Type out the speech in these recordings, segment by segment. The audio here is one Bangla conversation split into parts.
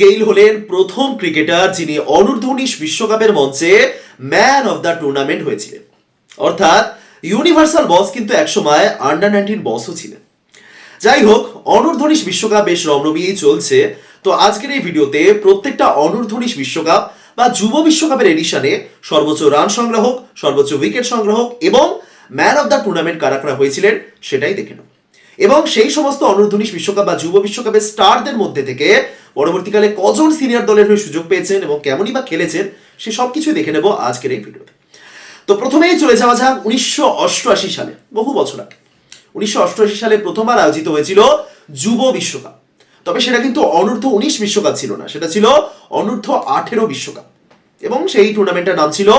গেইল হলেন প্রথম ক্রিকেটার যিনি অনূর্ধ্ব উনিশ বিশ্বকাপের মঞ্চে ম্যান অফ দ্য টুর্নামেন্ট হয়েছিলেন। অর্থাৎ ইউনিভার্সাল বস কিন্তু একসময় আন্ডার নাইনটিন বসও ছিলেন। যাই হোক অনূর্ধ্ব উনিশ বিশ্বকাপ বেশ রমরমিয়েই চলছে। তো আজকের এই ভিডিওতে প্রত্যেকটা অনূর্ধ্ব উনিশ বিশ্বকাপ বা যুব বিশ্বকাপের এডিশনে সর্বোচ্চ রান সংগ্রাহক, সর্বোচ্চ উইকেট সংগ্রাহক এবং ম্যান অফ দ্য টুর্নামেন্ট কারা কারা হয়েছিলেন সেটাই দেখে নেব এবং সেই সমস্ত অনূর্ধ্ব বিশ্বকাপ বা যুব বিশ্বকাপের স্টারদের মধ্যে থেকে পরবর্তীকালে কজন সিনিয়র দলের হয়ে সুযোগ পেয়েছেন এবং কেমনই বা খেলেছেন, সে সব কিছুই দেখে নেব আজকের এই ভিডিওতে। তো প্রথমেই চলে যাওয়া যাক উনিশশো অষ্টআশি সালে, বহু বছর আগে। উনিশশো অষ্টআশি সালে প্রথমবার আয়োজিত হয়েছিল যুব বিশ্বকাপ। তবে সেটা কিন্তু অনূর্ধ্ব উনিশ বিশ্বকাপ ছিল না, সেটা ছিল অনূর্ধ্ব আঠেরো বিশ্বকাপ। এবং সেই টুর্নামেন্টের নাম ছিল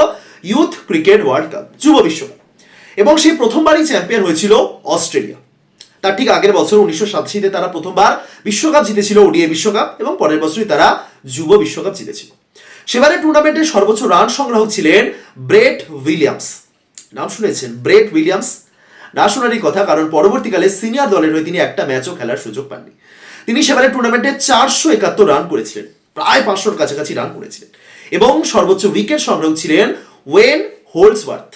ইউথ ক্রিকেট ওয়ার্ল্ড কাপ যুব বিশ্বকাপ। এবং সেই প্রথমবারই চ্যাম্পিয়ন হয়েছিল অস্ট্রেলিয়া। তার ঠিক আগের বছর উনিশশো সাতাশিতে তারা প্রথমবার বিশ্বকাপ জিতেছিল ওডিএ বিশ্বকাপ এবং পরের বছরই তারা যুব বিশ্বকাপ জিতেছিল। সেবারে টুর্নামেন্টের সর্বোচ্চ রান সংগ্রাহক ছিলেন ব্রেট উইলিয়ামস। নাম শুনেছেন? Brett Williams. না শোনারই কথা, কারণ পরবর্তীকালে সিনিয়র দলের হয়ে তিনি একটা ম্যাচও খেলার সুযোগ পাননি। তিনি সেবারে টুর্নামেন্টে চারশো একাত্তর রান করেছিলেন, প্রায় পাঁচশোর কাছাকাছি রান করেছিলেন এবং সর্বোচ্চ উইকেট সংগ্রাহক ছিলেন ওয়েন হোলসওয়ার্থ।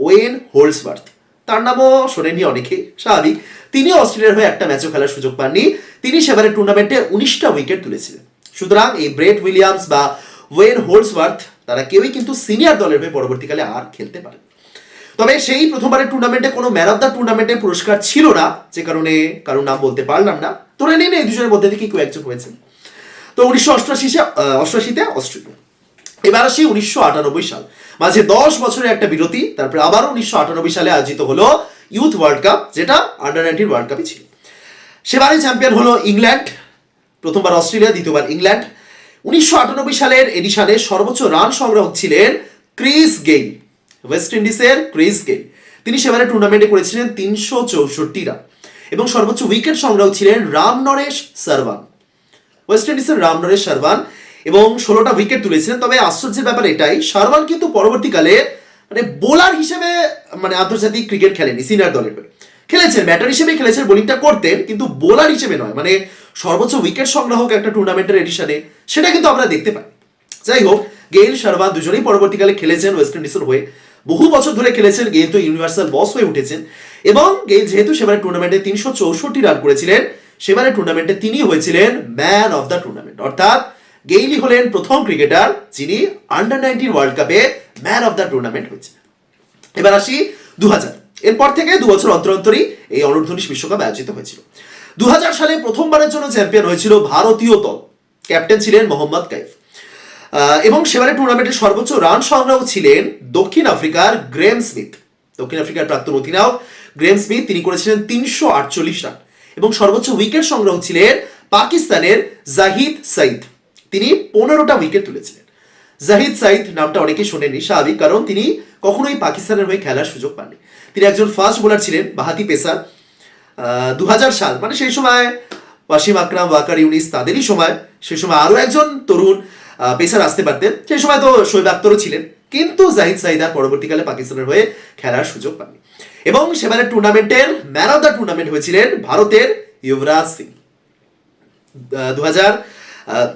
ওয়েন হোলসওয়ার্থ। তার নামও শোনেনি অনেকে, স্বাভাবিক। তিনি অস্ট্রেলিয়ার হয়ে একটা ম্যাচও খেলার সুযোগ পাননি। তিনি সেবারের টুর্নামেন্টে উনিশটা উইকেট তুলেছিলেন। সুতরাং এই ব্রেট উইলিয়ামস বা ওয়েন হোলসওয়ার্থ, তারা কেউই কিন্তু সিনিয়র দলের হয়ে পরবর্তীকালে আর খেলতে পারেন তবে সেই প্রথমবারের টুর্নামেন্টে কোনো ম্যান অফ দ্য টুর্নামেন্টের পুরস্কার ছিল না, যে কারণে কারোর নাম বলতে পারলাম না। ধরে নিন এই দুজনের মধ্যে থেকে কেউ একজন হয়েছেন। তো উনিশশো অষ্টআশি অষ্টআশিতে অস্ট্রেলিয়া। এবার আসি উনিশশো আটানব্বই সাল। মাঝে দশ বছরের একটা বিরতি, তারপরে আবারও উনিশশো সালে আয়োজিত হলো ইউথ ওয়ার্ল্ড কাপ যেটা আন্ডার নাইনটিন ওয়ার্ল্ড কাপই ছিল। সেবারে চ্যাম্পিয়ন হলো ইংল্যান্ড, প্রথমবার অস্ট্রেলিয়া, দ্বিতীয়বার ইংল্যান্ড। উনিশশো আটানব্বই সালের এডিশনে সর্বোচ্চ রান সংগ্রাহক ছিলেন ক্রিস গেইল ওয়েস্ট ইন্ডিজের ক্রিস গেইল। তিনি সেবারে টুর্নামেন্টে করেছিলেন তিনশো চৌষট্টি রান এবং সর্বোচ্চ উইকেট সংগ্রাহক ছিলেন রাম নরেশ সারওয়ান। ওয়েস্ট ইন্ডিজের রাম নরেশ সারওয়ান এবং ষোলোটা উইকেট তুলেছিলেন তবে আশ্চর্যের ব্যাপার এটাই সারওয়ান কিন্তু পরবর্তীকালে মানে বোলার হিসেবে মানে আন্তর্জাতিক ক্রিকেট খেলেনি সিনিয়র দলের হয়ে। খেলেছেন ব্যাটার হিসেবে খেলেছেন বোলিংটা করতেন, কিন্তু বোলার হিসেবে নয়। মানে সর্বোচ্চ উইকেট সংগ্রাহক একটা টুর্নামেন্টের এডিশনে সেটা কিন্তু আমরা দেখতে পাই। যাই হোক, গেইল শারবান দুজনেই পরবর্তীকালে খেলেছেন ওয়েস্ট ইন্ডিজের হয়ে। বহু বছর ধরে খেলেছেন, গেইল তো ইউনিভার্সাল বস হয়ে উঠেছেন। এবং গেইল যেহেতু সেবারে টুর্নামেন্টে তিনশো চৌষট্টি রান করেছিলেন, সেবারে টুর্নামেন্টে তিনি হয়েছিলেন ম্যান অফ দ্য টুর্নামেন্ট অর্থাৎ গেইলি হলেন প্রথম ক্রিকেটার যিনি আন্ডার নাইনটিন ওয়ার্ল্ড কাপে ম্যান অফ দ্য টুর্নামেন্ট হয়েছে এবার আসি দু হাজার এরপর থেকে দু বছর অন্তর অন্তরই এই অনূর্ধ্ব বিশ্বকাপ আয়োজিত হয়েছিল। দু হাজার সালে প্রথমবারের জন্য চ্যাম্পিয়ন হয়েছিল ভারতীয় দল। ক্যাপ্টেন ছিলেন মোহাম্মদ কাইফ। এবং সেবারে টুর্নামেন্টের সর্বোচ্চ রান সংগ্রাহক ছিলেন দক্ষিণ আফ্রিকার গ্রেম স্মিথ। দক্ষিণ আফ্রিকার প্রাক্তন অধিনায়ক গ্রেম স্মিথ, তিনি করেছিলেন তিনশো আটচল্লিশ রান। এবং সর্বোচ্চ উইকেট সংগ্রাহক ছিলেন পাকিস্তানের জাহিদ সাইদ তিনি পনেরোটা উইকেট তুলেছিলেন। জাহিদ সাইদ নামটা অনেকে শোনেনি স্বাভাবিক, কারণ তিনি কখনোই পাকিস্তানের হয়ে খেলার সুযোগ পাননি। তিনি একজন ফাস্ট বোলার ছিলেন বাহাতি পেসার। দু সাল মানে সেই সময় ওয়াসিম আকরাম, ওয়াকার ইউনিস, তাদেরই সময়, সেই সময় আরও একজন তরুণ পেসার আসতে পারতেন। সেই সময় তো শোয়েব আক্তরও ছিলেন, কিন্তু জাহিদ সাইদ পরবর্তীকালে পাকিস্তানের হয়ে খেলার সুযোগ পাননি। এবং সেবারের টুর্নামেন্টের ম্যান অফ দ্য টুর্নামেন্ট হয়েছিলেন ভারতের যুবরাজ সিং। দু হাজার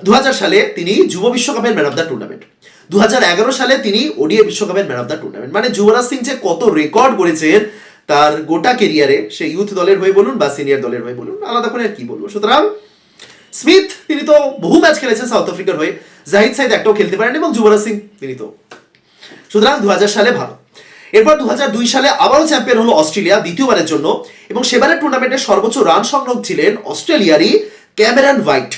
দু হাজার সালে তিনি যুব বিশ্বকাপের ম্যান অফ দ্য টুর্নামেন্ট দু হাজার এগারো সালে তিনি ওডিএ বিশ্বকাপের ম্যান অফ দ্য টুর্নামেন্ট মানে যুবরাজ সিং যে কত রেকর্ড করেছেন তার গোটা কেরিয়ারে সে ইউথ দলের হয়ে বলুন বা সিনিয়র দলের হয়ে বলুন, আলাদা করে আর কি বলব। সুতরাং স্মিথ, তিনি তো বহু ম্যাচ খেলেছেন সাউথ আফ্রিকার হয়ে। জাহিদ সাইদ একটাও খেলতে পারেন এবং যুবরাজ সিং, তিনি তো। সুতরাং দু হাজার সালে ভালো। এরপর দু হাজার দুই সালে আবারও চ্যাম্পিয়ন হলো অস্ট্রেলিয়া, দ্বিতীয়বারের জন্য। এবং সেবারের টুর্নামেন্টের সর্বোচ্চ রান সংগ্রহ ছিলেন অস্ট্রেলিয়ারই ক্যামেরন হোয়াইট।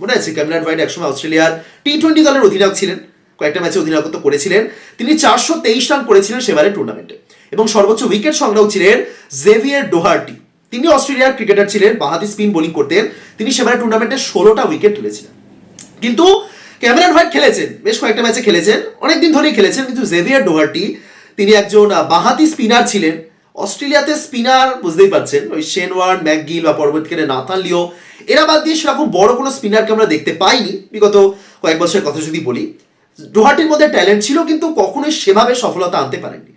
মনে আছে? ক্যামেরন হোয়াইট একসময় অস্ট্রেলিয়ার টি টোয়েন্টি দলের অধিনায়ক ছিলেন। কয়েকটা ম্যাচে অধিনায়কত্ব করেছিলেন। তিনি চারশো তেইশ রান করেছিলেন সেবারের টুর্নামেন্টে এবং সর্বোচ্চ উইকেট সংগ্রহ ছিলেন জেভিয়ার ডোহার্টি তিনি অস্ট্রেলিয়ার ক্রিকেটার ছিলেন, বাহাতি স্পিন বোলিং করতেন। তিনি সেবারের টুর্নামেন্টে ষোলোটা উইকেট তুলেছিলেন। কিন্তু ক্যামেরন হোয়াইট খেলেছেন, বেশ কয়েকটা ম্যাচে খেলেছেন, অনেকদিন ধরেই খেলেছেন। কিন্তু জেভিয়ার ডোহার্টি তিনি একজন বাঁহাতি স্পিনার ছিলেন। অস্ট্রেলিয়াতে স্পিনার, বুঝতেই পারছেন, ওই শেনওয়ার্ড ম্যাকগিল বা পরবর্তীকালে নাথান লিও এরা বাদ দিয়ে সেরকম বড় কোনো স্পিনারকে আমরা দেখতে পাইনি। বিগত কয়েক বছরের কথা যদি বলি, ডোহার্টির মধ্যে ট্যালেন্ট ছিল, কিন্তু কখনোই সেভাবে সফলতা আনতে পারেননি।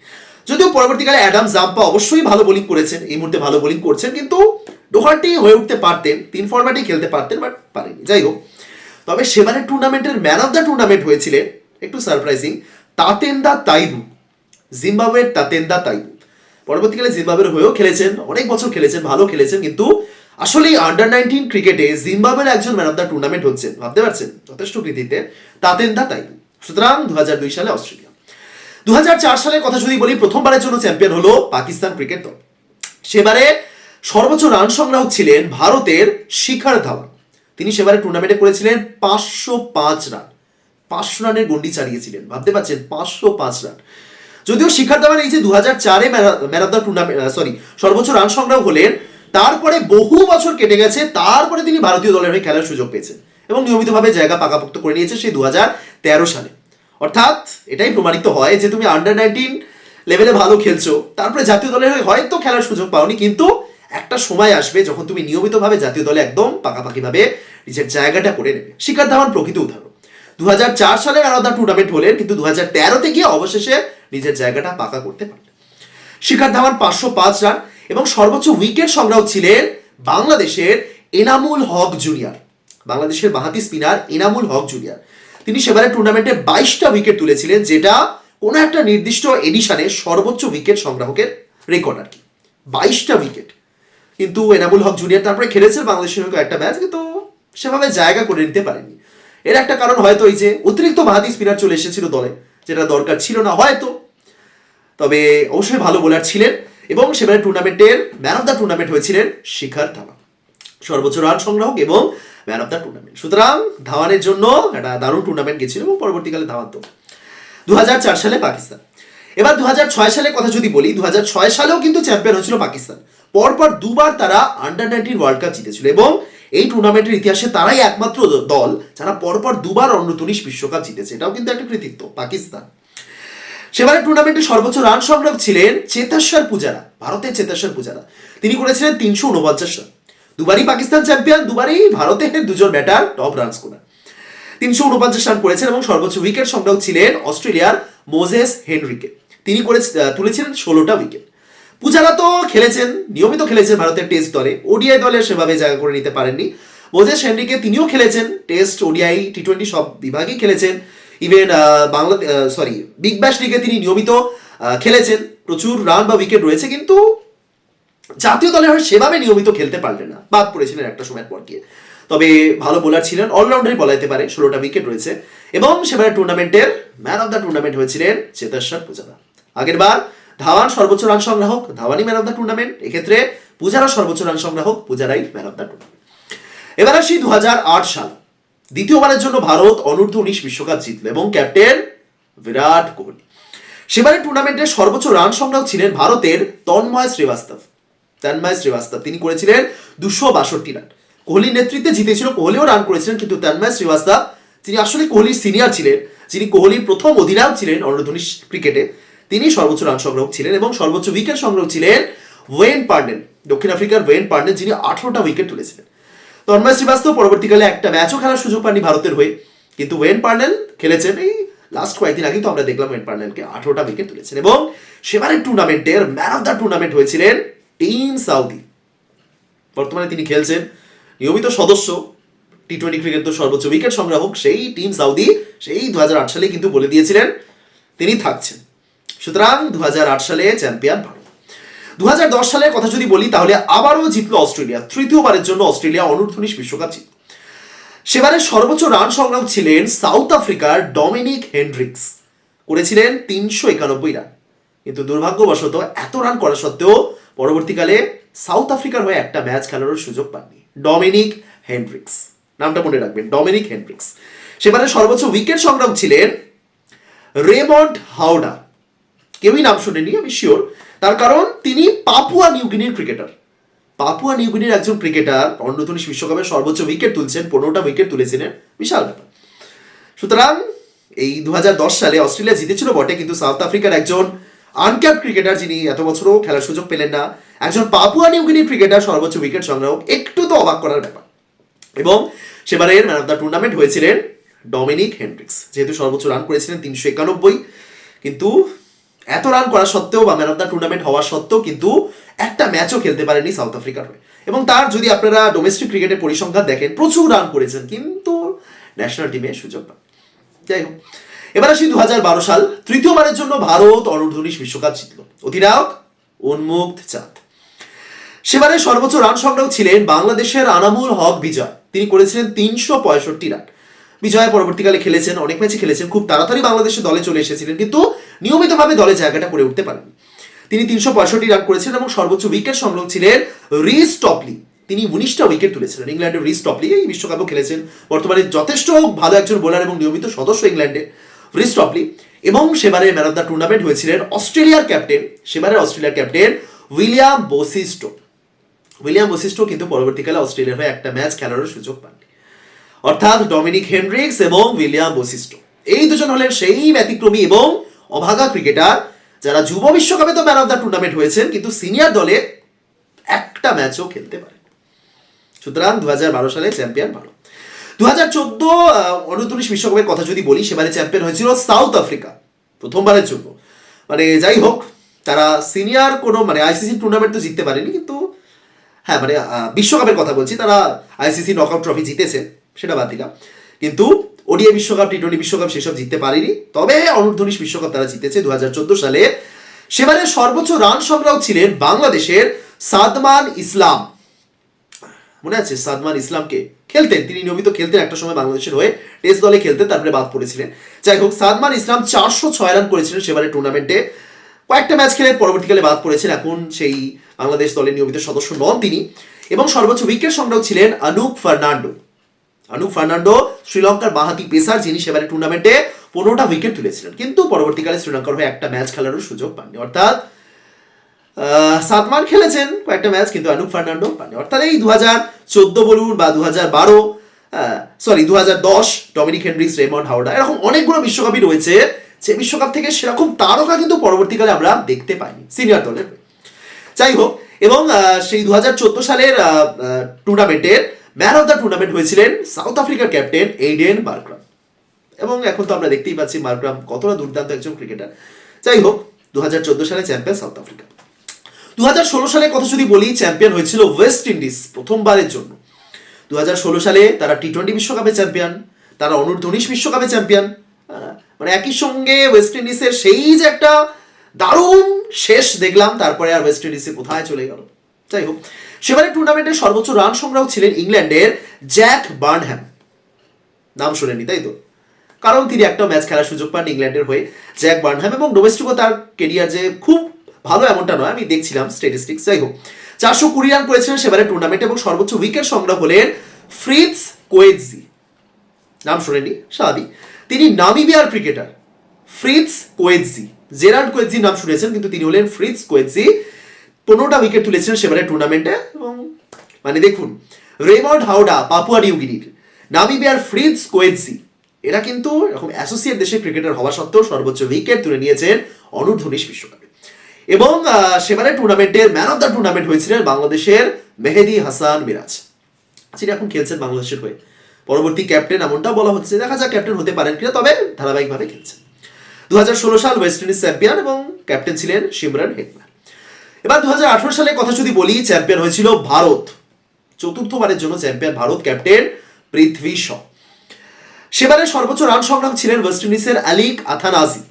যদিও পরবর্তীকালে অ্যাডাম জাম্পা অবশ্যই ভালো বোলিং করেছেন, এই মুহূর্তে ভালো বোলিং করছেন, কিন্তু ডোহার্টি হয়ে উঠতে পারতেন, তিন ফরম্যাটেই খেলতে পারতেন, বাট পারেনি যাই হোক, তবে সেবারে টুর্নামেন্টের ম্যান অফ দ্য টুর্নামেন্ট হয়েছিলেন, একটু সারপ্রাইজিং, তাতেন্দা তাইবু জিম্বাবুয়ের তাতেন্দা তাইবু পরবর্তীকালে জিম্বাবুয়ের হয়েও খেলেছেন, অনেক বছর খেলেছেন, ভালো খেলেছেন, কিন্তু আসলে আন্ডার নাইনটিন ক্রিকেটে জিম্বাবুয়ের একজন ম্যান অফ দ্য টুর্নামেন্ট হচ্ছেন, ভাবতে পারছেন? যথেষ্ট কৃতিতে তাতেন্দা তাইবু সুতরাং দু সালে অস্ট্রেলিয়া। দু সালের কথা যদি বলি, প্রথমবারের জন্য চ্যাম্পিয়ন হলো পাকিস্তান ক্রিকেট দল। সেবারে সর্বোচ্চ রান সংগ্রাহক ছিলেন ভারতের শিখর ধাওয়ান। তিনি সেবারে টুর্নামেন্টে করেছিলেন পাঁচশো পাঁচ রান পাঁচশো রানের গন্ডি চালিয়েছিলেন। ভাবতে পারছেন? পাঁচশো পাঁচ রান যদিও শিখর ধাওয়ান এই যে দু হাজার চারে man of the tournament sorry সর্বোচ্চ রান সংগ্রহ হলেন, তারপরে বহু বছর কেটে গেছে, তারপরে তিনি ভারতীয় দলের হয়ে খেলার সুযোগ পেয়েছেন এবং নিয়মিতভাবে জায়গা পাকাপোক্ত করে নিয়েছে সেই দু সালে। অর্থাৎ এটাই প্রমাণিত হয় যে তুমি আন্ডার নাইনটিন লেভেলে ভালো খেলছো, তারপরে জাতীয় দলের হয়ে হয়তো খেলার সুযোগ পাওনি, কিন্তু একটা সময় আসবে যখন তুমি নিয়মিতভাবে জাতীয় দলে একদম পাকাপাকিভাবে নিজের জায়গাটা করে নেবে। শিকার ধাওয়ান প্রকৃত উদাহরণ। দু হাজার চার সালে আলাদা টুর্নামেন্ট হলেন, কিন্তু দু হাজার তেরোতে গিয়ে অবশেষে নিজের জায়গাটা পাকা করতে পারলেন। শিখার ধাওয়ান পাঁচশো পাঁচ রান এবং সর্বোচ্চ উইকেট সংগ্রাহক ছিলেন বাংলাদেশের এনামুল হক জুনিয়র। বাংলাদেশের বাহাতি স্পিনার এনামুল হক জুনিয়র। তিনি সেবারে টুর্নামেন্টে বাইশটা উইকেট তুলেছিলেন, যেটা কোনো একটা নির্দিষ্ট এডিশনে সর্বোচ্চ উইকেট সংগ্রাহকের রেকর্ড আর কি। বাইশটা উইকেট। কিন্তু এনামুল হক জুনিয়র তারপরে খেলেছেন বাংলাদেশের হয়ে একটা ম্যাচ কিন্তু সেভাবে জায়গা করে নিতে পারেনি এর একটা কারণ হয়তো এই যে অতিরিক্ত বাহাতি স্পিনার চলে এসেছিল দলে। যেটা দরকার ছিল না হয়তো। তবে অবশ্যই ভালো বোলার ছিলেন এবং সেবারে টুর্নামেন্টের ম্যান অফ দ্য টুর্নামেন্ট হয়েছিলেন শিখার ধাওয়ান। সর্বোচ্চ রান সংগ্রাহক এবং ম্যান অফ দ্য টুর্নামেন্ট সুতরাং ধাওয়ানের জন্য একটা দারুণ টুর্নামেন্ট গেছিল এবং পরবর্তীকালে ধাওয়ান তো। দু হাজার চার সালে পাকিস্তান। এবার দু সালে কথা যদি বলি দু হাজার ছয় সালেও কিন্তু চ্যাম্পিয়ন হয়েছিল পাকিস্তান। পরপর দুবার তারা আন্ডার নাইনটিন ওয়ার্ল্ড কাপ জিতেছিল এবং এই টুর্নামেন্টের ইতিহাসে তারাই একমাত্র দল যারা পরপর দুবার অন্যতনিশ বিশ্বকাপ জিতেছে। এটাও কিন্তু একটা কৃতিত্ব, পাকিস্তান। সেবারে টুর্নামেন্টে সর্বোচ্চ রান সংগ্রাম ছিলেন চেতাশ্বর পূজারা, ভারতের চেতাশ্বর পূজারা। তিনি করেছিলেন তিনশো উনপঞ্চাশ রান। দুবারই পাকিস্তান চ্যাম্পিয়ন, দুবারই ভারতের দুজন ব্যাটার, টপ রান স্কোরার তিনশো উনপঞ্চাশ রান করেছেন এবং সর্বোচ্চ উইকেট সংগ্রহ ছিলেন অস্ট্রেলিয়ার মোজেস হেনরিকে। তিনি করে তুলেছিলেন ষোলোটা উইকেট। পূজারা তো খেলেছেন, নিয়মিত খেলেছেন ভারতের টেস্ট দলে। ওডিআই দলে সেভাবে জায়গা করে নিতে পারেননি। মোজেস হেনরিকে তিনিও খেলেছেন টেস্ট ওডিআই টি টোয়েন্টি সব বিভাগেই খেলেছেন। Even Bangla sorry big bash লিগে তিনি নিয়মিত খেলেছেন। প্রচুর রান বা উইকেট রয়েছে, কিন্তু জাতীয় দলে হয় সেভাবে নিয়মিত খেলতে পারলেন না। বাদ পড়েছিলেন একটা সময়ের পর গিয়ে। তবে ভালো বোলার ছিলেন অলরাউন্ডারই বলা যেতে পারে, ষোলোটা উইকেট রয়েছে। এবং সেবারে টুর্নামেন্টের ম্যান অফ দ্য টুর্নামেন্ট হয়েছিলেন চেতেশ্বর পূজারা। আগের বার ধাওয়ান সর্বোচ্চ রান সংগ্রাহক, ধাওয়ানই ম্যান অফ দ্য টুর্নামেন্ট এক্ষেত্রে পূজারা সর্বোচ্চ রান সংগ্রাহক, পূজারাই ম্যান অফ দ্য টুর্নামেন্ট এবার আসি দু হাজার আট সাল। দ্বিতীয়বারের জন্য ভারত অনূর্ধ্ব উনিশ বিশ্বকাপ জিতল এবং ক্যাপ্টেন বিরাট কোহলি। সেবারের টুর্নামেন্টের সর্বোচ্চ রান সংগ্রাহক ছিলেন ভারতের তন্ময় শ্রীবাস্তব। তন্ময় শ্রীবাস্তব, তিনি করেছিলেন দুশো বাষট্টি রান। কোহলির নেতৃত্বে জিতেছিল, কোহলিও রান করেছিলেন, কিন্তু তন্ময় শ্রীবাস্তব, তিনি আসলে কোহলির সিনিয়র ছিলেন। যিনি কোহলির প্রথম অধিনায়ক ছিলেন অনূর্ধ্ব উনিশ ক্রিকেটে। তিনি সর্বোচ্চ রান সংগ্রাহক ছিলেন এবং সর্বোচ্চ উইকেট সংগ্রাহক ছিলেন ওয়েন পার্ডেন, দক্ষিণ আফ্রিকার ওয়েন পার্ডেন, যিনি আঠারোটা উইকেট তুলেছিলেন। তন্ময় শ্রীবাস্তব পরবর্তীকালে একটা ম্যাচও খেলার সুযোগ পাননি ভারতের হয়ে। কিন্তু ওয়েন পার্নেল খেলেছেন, এই লাস্ট কয়েকদিন আগেই তো আমরা দেখলাম ওয়েন পার্নেলকে আঠারোটা উইকেট তুলেছেন এবং সেবারের টুর্নামেন্টের ম্যান অফ দ্য টুর্নামেন্ট হয়েছিলেন টিম সাউদি। বর্তমানে তিনি খেলছেন নিয়মিত সদস্য টি টোয়েন্টি ক্রিকেট তো সর্বোচ্চ উইকেট সংগ্রাহক, সেই টিম সাউদি, সেই দু হাজার আট সালে কিন্তু বলে দিয়েছিলেন তিনি থাকছেন। সুতরাং দু হাজার আট সালে চ্যাম্পিয়ন ভারত। দু হাজার দশ সালের কথা যদি বলি, তাহলে আবারও জিতলো অস্ট্রেলিয়া, তৃতীয়বারের জন্য অস্ট্রেলিয়া অনূর্ধ্ব উনিশ বিশ্বকাপ জিতল সেবারে সর্বোচ্চ রান সংগ্রাম ছিলেন সাউথ আফ্রিকার ডমিনিক হেনড্রিক্স। করেছিলেন তিনশো একানব্বই রান। কিন্তু দুর্ভাগ্যবশত এত রান করা সত্ত্বেও পরবর্তীকালে সাউথ আফ্রিকার হয়ে একটা ম্যাচ খেলারও সুযোগ পাননি ডমিনিক হেনড্রিক্স। নামটা মনে রাখবেন, ডমিনিক হেনড্রিক্স। সেবারে সর্বোচ্চ উইকেট সংগ্রাম ছিলেন রেমন্ড হাওডা কেউই নাম শুনেনি, আমি শিওর তার কারণ তিনি পাপুয়া নিউগিনির ক্রিকেটার পাপুয়া নিউগিনির একজন ক্রিকেটার অন্যতনিশ বিশ্বকাপে সর্বোচ্চ উইকেট তুলছেন, পনেরোটা উইকেট তুলেছিলেন। বিশাল ব্যাপার। সুতরাং এই দুহাজার দশ সালে অস্ট্রেলিয়া জিতেছিল বটে, কিন্তু সাউথ আফ্রিকার একজন আনক্যাপ ক্রিকেটার যিনি এত বছরও খেলার সুযোগ পেলেন না, একজন পাপুয়া নিউগিনির ক্রিকেটার সর্বোচ্চ উইকেট সংগ্রাহক, একটু তো অবাক করার ব্যাপার। এবং সেবারের ম্যান অফ দ্য টুর্নামেন্ট হয়েছিলেন ডমিনিক হেন্ড্রিক্স যেহেতু সর্বোচ্চ রান করেছিলেন তিনশো একানব্বই, কিন্তু এত রান করা সত্ত্বেও বা ম্যান অফ দ্য টুর্নামেন্ট হওয়া সত্ত্বেও কিন্তু একটা ম্যাচও খেলতে পারেনি সাউথ আফ্রিকার হয়ে। এবং তার যদি আপনারা ডোমেস্টিক ক্রিকেটের পরিসংখ্যান দেখেন, প্রচুর রান করেছেন, কিন্তু ন্যাশনাল টিমে সুযোগ পান। যাই হোক, এবার আসি দু হাজার বারো সাল, তৃতীয়বারের জন্য ভারত অনূর্ধ্ব বিশ্বকাপ জিতল। অধিনায়ক উন্মুক্ত চাঁদ। সেবারে সর্বোচ্চ রান সংগ্রাহক ছিলেন বাংলাদেশের আনামুল হক বিজয়। তিনি করেছিলেন তিনশো পঁয়ষট্টি রান। বিজয় পরবর্তীকালে খেলেছেন, অনেক ম্যাচে খেলেছেন, খুব তাড়াতাড়ি বাংলাদেশের দলে চলে এসেছিলেন, কিন্তু নিয়মিতভাবে দলে জায়গাটা করে উঠতে পারেন তিনি তিনশো পঁয়ষট্টি রান করেছিলেন এবং সর্বোচ্চ উইকেট সংগ্রহ ছিলেন রিস টপলি। তিনি উনিশটা উইকেট তুলেছিলেন, ইংল্যান্ডের রিস টপলি এই বিশ্বকাপও খেলেছেন। বর্তমানে যথেষ্ট ভালো একজন বোলার এবং নিয়মিত সদস্য ইংল্যান্ডে রিস টপলি। এবং সেবারে ম্যান অফ দ্য টুর্নামেন্ট হয়েছিলেন অস্ট্রেলিয়ার ক্যাপ্টেন সেবারে অস্ট্রেলিয়ার ক্যাপ্টেন উইলিয়াম বোসিস্টো। উইলিয়াম বৈশিষ্ট্য কিন্তু পরবর্তীকালে অস্ট্রেলিয়ার হয়ে একটা ম্যাচ খেলারও সুযোগ পাননি অর্থাৎ ডমিনিক হেনরিক্স এবং উইলিয়াম বৈশিষ্ট্য এই দুজন হলেন সেই ব্যতিক্রমী এবং অভাগা ক্রিকেটার যারা যুব বিশ্বকাপে তো ম্যান অফ দ্য টুর্নামেন্ট হয়েছেন, কিন্তু সিনিয়র দলে একটা ম্যাচও খেলতে পারে সুতরাং দুহাজার বারো সালে চ্যাম্পিয়ন ভারত দু হাজার চোদ্দ উনত্রিশ বিশ্বকাপের কথা যদি বলি, সেবারে চ্যাম্পিয়ন হয়েছিল সাউথ আফ্রিকা প্রথমবারের জন্য। মানে যাই হোক, তারা সিনিয়র কোনো মানে আইসিসি টুর্নামেন্ট তো জিততে পারেনি, কিন্তু হ্যাঁ মানে বিশ্বকাপের কথা বলছি, তারা আইসিসি নকআউট ট্রফি জিতেছে সেটা বাদ দিলাম। কিন্তু ওডিআই বিশ্বকাপ টি টোয়েন্টি বিশ্বকাপ সেসব জিততে পারেনি। তবে অনূর্ধ্বনিশ বিশ্বকাপ তারা জিতেছে দু হাজার চোদ্দ সালে। সেবারে সর্বোচ্চ রান সংগ্রাহক ছিলেন বাংলাদেশের সাদমান ইসলাম। মনে আছে সাদমান ইসলামকে? খেলতেন, তিনি নিয়মিত খেলতেন একটা সময় বাংলাদেশের হয়ে টেস্ট দলে খেলতেন, তারপরে বাদ পড়েছিলেন। যাই হোক, সাদমান ইসলাম চারশো ছয় রান করেছিলেন সেবারে টুর্নামেন্টে কয়েকটা ম্যাচ খেলে পরবর্তীকালে বাদ পড়েছেন এখন সেই বাংলাদেশ দলের নিয়মিত সদস্য নন তিনি। এবং সর্বোচ্চ উইকেট সংগ্রাহক ছিলেন অনুপ ফার্নান্ডো। অনুপ ফার্নান্ডো শ্রীলঙ্কার বাহাতি পেসার যিনি সেবারে টুর্নামেন্টে পনেরোটা উইকেট তুলেছিলেন। কিন্তু পরবর্তীকালে শ্রীলঙ্কার হয়ে একটা ম্যাচ খেলারও সুযোগ পাননি। অর্থাৎ আহ, সাতমান খেলেছেন কয়েকটা ম্যাচ কিন্তু অনুপ ফার্নান্ডো পাননি। অর্থাৎ এই দু হাজার চোদ্দ বলুন বা দু হাজার বারো সরি দু হাজার দশ ডমিনিক হেনরিক্স রেমন্ড হাওড়া এরকম অনেকগুলো বিশ্বকাপই রয়েছে। সে বিশ্বকাপ থেকে সেরকম তারকা কিন্তু পরবর্তীকালে আমরা দেখতে পাইনি সিনিয়র দলের যাই হোক এবং সেই দু হাজার চোদ্দ সালের টুর্নামেন্টের ম্যান অফ দ্য টুর্নামেন্ট হয়েছিলেন সাউথ আফ্রিকার ক্যাপ্টেন এইডেন বার্গ্রাম এবং এখন তো আমরা দেখতেই পাচ্ছি মার্গ্রাম কতটা দুর্দান্ত একজন ক্রিকেটার। যাই হোক দু হাজার চোদ্দ সালে চ্যাম্পিয়ন সাউথ আফ্রিকা। দু হাজার ষোলো সালে কথা যদি বলি, চ্যাম্পিয়ন হয়েছিল ওয়েস্ট ইন্ডিজ প্রথমবারের জন্য। দু হাজার ষোলো সালে তারা টি টোয়েন্টি বিশ্বকাপে চ্যাম্পিয়ন, তারা অনূর্ধ্ব উনিশ বিশ্বকাপে চ্যাম্পিয়ন। মানে একই সঙ্গে ওয়েস্ট ইন্ডিজের সেই যে একটা দারুণ শেষ দেখলাম, তারপরে আর ওয়েস্ট ইন্ডিজে কোথায় চলে গেল। যাই হোক সেবারে টুর্নামেন্টের সর্বোচ্চ রান সংগ্রাহক ছিলেন ইংল্যান্ডের জ্যাক বার্নহ্যাম। নাম শুনেনি তাই তো? কারণ তিনি একটা ম্যাচ খেলার সুযোগ পান ইংল্যান্ডের হয়ে। জ্যাক বার্নহ্যাম এবং ডোমেস্টিকও তার কেরিয়ার যে খুব ভালো এমনটা নয়, আমি দেখছিলাম স্ট্যাটিস্টিক্স যাই হোক। চারশো কুড়ি রান করেছিলেন সেবারে টুর্নামেন্টে এবং সর্বোচ্চ উইকেট সংগ্রহ হলেন ফ্রিৎস কোয়েজি নাম শোনেনি স্বাভাবিক। তিনি নামিবিয়ার ক্রিকেটার ফ্রিৎস কোয়েজি জেরার্ড কোয়েজি নাম শুনেছেন, কিন্তু তিনি হলেন ফ্রিৎস কোয়েজি পনেরোটা উইকেট তুলেছিলেন সেবারে টুর্নামেন্টে এবং মানে দেখুন, রেমন্ড হাওডা, পাপুয়া নিউগিনির, নামিবিয়ার ফ্রিজ কোয়েন্সি, এরা কিন্তু এরকম অ্যাসোসিয়েট দেশের ক্রিকেটার হওয়া সত্ত্বেও সর্বোচ্চ উইকেট তুলে নিয়েছেন অনূর্ধ্ব উনিশ বিশ্বকাপে। এবং সেবারে টুর্নামেন্টের ম্যান অফ দ্য টুর্নামেন্ট হয়েছিলেন বাংলাদেশের মেহেদি হাসান মিরাজ। যিনি এখন খেলছেন বাংলাদেশের হয়ে। পরবর্তী ক্যাপ্টেন এমনটা বলা হচ্ছে, দেখা যাক ক্যাপ্টেন হতে পারেন কিনা, তবে ধারাবাহিকভাবে খেলছেন। দু হাজার ষোলো সাল ওয়েস্ট ইন্ডিজ চ্যাম্পিয়ন এবং ক্যাপ্টেন ছিলেন সিমরান হেকম্যান এবার দু সালের কথা যদি বলি, চ্যাম্পিয়ন হয়েছিল ভারত। চতুর্থবারের জন্য চ্যাম্পিয়ন ভারত, ক্যাপ্টেন পৃথ্বী শ। সেবারে সর্বোচ্চ রান সংগ্রাহক ছিলেন ওয়েস্ট ইন্ডিজের আলিক আথানাজি।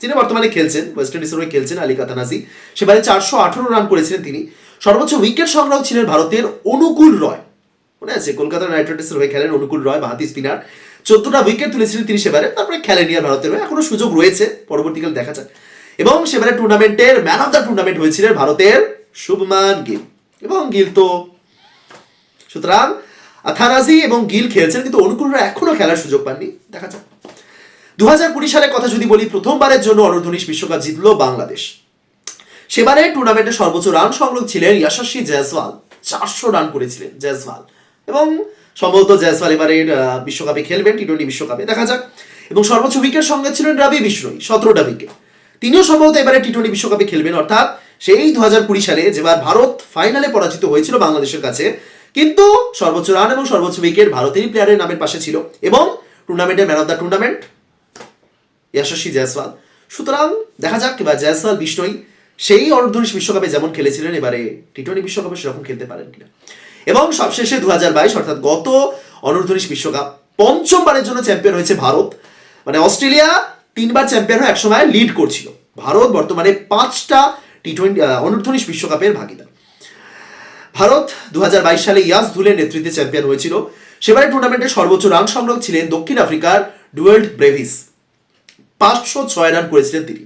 যিনি বর্তমানে খেলছেন, ওয়েস্ট ইন্ডিজের হয়ে খেলছেন আলিক আথানাজি। সেবারে চারশো আঠারো রান করেছিলেন তিনি। সর্বোচ্চ উইকেট সংগ্রাহক ছিলেন ভারতের অনুকূল রয়। মনে আছে, কলকাতা নাইট রাইডার্সের হয়ে খেলেন অনুকূল রয় বাহাতি স্পিনার। চোদ্দটা উইকেট তুলেছিলেন তিনি সেবারে, তারপরে খেলেনি আর ভারতের হয়ে। এখনও সুযোগ রয়েছে, পরবর্তীকালে দেখা যাক। এবং সেবারে টুর্নামেন্টের ম্যান অফ দ্য টুর্নামেন্ট হয়েছিলেন ভারতের শুভমান গিল। এবং গিল তো সুতরাং থানাজি এবং গিল খেলছেন কিন্তু অনুকূলরা এখনও খেলার সুযোগ পাননি। দেখা যাক। দু হাজার কুড়ি সালের কথা যদি বলি প্রথমবারের জন্য অনূর্ধ্ব বিশ্বকাপ জিতলো বাংলাদেশ। সেবারে টুর্নামেন্টে সর্বোচ্চ রান সংগ্রহ ছিলেন ইয়াশাসী জয়সওয়াল চারশো রান করেছিলেন জয়সওয়াল এবং সম্ভবত জয়সওয়াল এবারের আহ, বিশ্বকাপে খেলবেন টি টোয়েন্টি বিশ্বকাপে। দেখা যাক। এবং সর্বোচ্চ উইকেট সঙ্গে ছিলেন রবি বিষ্ণই সতেরোটা উইকেট তিনিও সম্ভবত এবারে টি টোয়েন্টি বিশ্বকাপে খেলবেন, অর্থাৎ সেই দু হাজার কুড়ি সালে যেবার ভারত ফাইনালে পরাজিত হয়েছিল বাংলাদেশের কাছে। কিন্তু সর্বোচ্চ রান এবং সর্বোচ্চ উইকেট ভারতেরই প্লেয়ারের নামের পাশে ছিল এবং টুর্নামেন্টের man of the tournament Yashasvi Jaiswal সুতরাং দেখা যাক কিংবা জয়সওয়াল বিষ্ণই সেই অর্ধনিশ বিশ্বকাপে যেমন খেলেছিলেন, এবারে টি টোয়েন্টি বিশ্বকাপে সেরকম খেলতে পারেন কিনা। এবং সবশেষে দু হাজার বাইশ, অর্থাৎ গত অনূর্ধ্বনিশ বিশ্বকাপ, পঞ্চমবারের জন্য চ্যাম্পিয়ন হয়েছে ভারত। মানে অস্ট্রেলিয়া তিনবার চ্যাম্পিয়ন হয়ে একসময় লিড করছিল। ভারত বর্তমানে পাঁচটা টি টোয়েন্টি অনূর্ধ্ব উনিশ বিশ্বকাপের ভাগিদার। ভারত দু হাজার বাইশ সালে ইয়াস ধুলের নেতৃত্বে চ্যাম্পিয়ন হয়েছিল। সেবারে টুর্নামেন্টের সর্বোচ্চ রান সংগ্রহ ছিলেন দক্ষিণ আফ্রিকার ডুয়েল্ড ব্রেভিস। পাঁচশো ছয় রান করেছিলেন তিনি।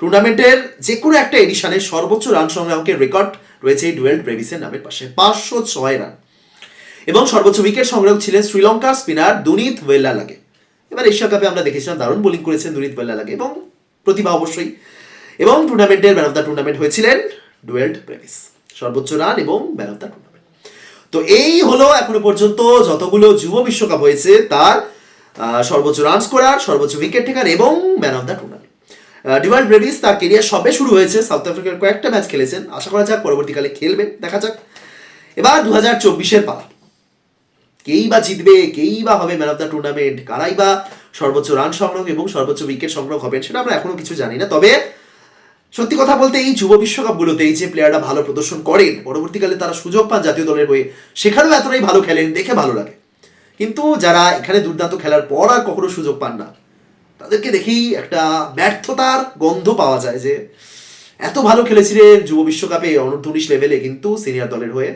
টুর্নামেন্টের যে কোনো একটা এডিশনে সর্বোচ্চ রান সংগ্রাহকের রেকর্ড রয়েছে এই ব্রেভিসের নামের পাশে। পাঁচশো ছয় রান এবং সর্বোচ্চ উইকেট সংগ্রাহক ছিলেন শ্রীলঙ্কার স্পিনার দুনিত ওয়েল্লা লাগে এবার এশিয়া কাপে আমরা দেখেছিলাম দারুণ বোলিং করেছেন দুনিত ওয়েল্লা লাগে এবং প্রতিভা অবশ্যই। এবং টুর্নামেন্টের ম্যান অফ দ্য টুর্নামেন্ট হয়েছিলেন ডুয়েল্ড ব্রেভিস সর্বোচ্চ রান এবং ম্যান অফ দ্য টুর্নামেন্ট তো এই হলো এখনও পর্যন্ত যতগুলো যুব বিশ্বকাপ হয়েছে তার সর্বোচ্চ রান স্কোরার সর্বোচ্চ উইকেট টেকার এবং man of the tournament Dewald Brevis তার কেরিয়ার সবে শুরু হয়েছে। সাউথ আফ্রিকার কয়েকটা ম্যাচ খেলেছেন। আশা করা যাক পরবর্তীকালে খেলবে দেখা যাক। এবার দু হাজার চব্বিশের পালা। কেই বা জিতবে, কেই বা হবে ম্যান অফ দ্য টুর্নামেন্ট কারাই বা সর্বোচ্চ রান সংগ্রহ এবং সর্বোচ্চ উইকেট সংগ্রহ হবেন সেটা আমরা এখনও কিছু জানি না। তবে সত্যি কথা বলতে এই যুব বিশ্বকাপগুলোতে এই যে প্লেয়াররা ভালো প্রদর্শন করেন, পরবর্তীকালে তারা সুযোগ পান জাতীয় দলের হয়ে, সেখানেও এতটাই ভালো খেলেন, দেখে ভালো লাগে। কিন্তু যারা এখানে দুর্দান্ত খেলার পর আর কখনো সুযোগ পান না, তাদেরকে দেখেই একটা ব্যর্থতার গন্ধ পাওয়া যায় যে, এত ভালো খেলেছিলেন যুব বিশ্বকাপে অনূর্ধ্ব উনিশ লেভেলে কিন্তু সিনিয়র দলের হয়ে।